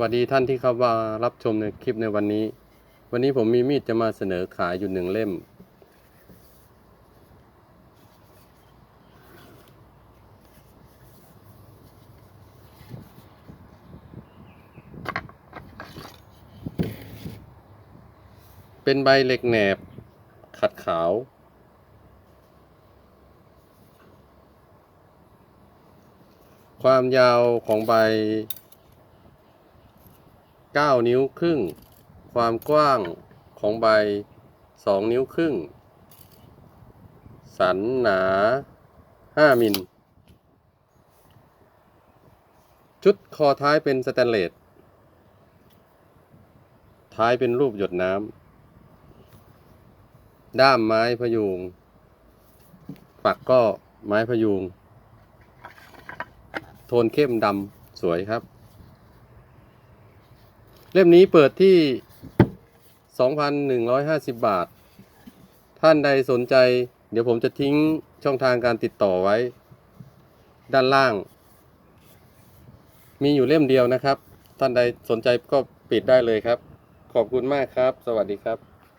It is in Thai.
วัสดีท่านที่เข้ามารับชมในคลิปในวันนี้ วันนี้ผมมีมีดจะมาเสนอขายอยู่หนึ่งเล่ม เป็นใบเหล็กแหนบ ขัดขาว ความยาวของใบ 9 นิ้วครึ่ง ความกว้างของใบ 2 นิ้วครึ่ง สันหนา 5 มิล ชุดคอท้ายเป็นสแตนเลส ท้ายเป็นรูปหยดน้ำ ด้ามไม้พยุงฝักก็ไม้พยุง โทนเข้มดำสวยครับ เล่มนี้เปิดที่ 2,150 บาท ท่านใดสนใจ เดี๋ยวผมจะทิ้งช่องทางการติดต่อไว้ ด้านล่าง มีอยู่เล่มเดียวนะครับ ท่านใดสนใจก็ปิดได้เลยครับ ขอบคุณมากครับ สวัสดีครับ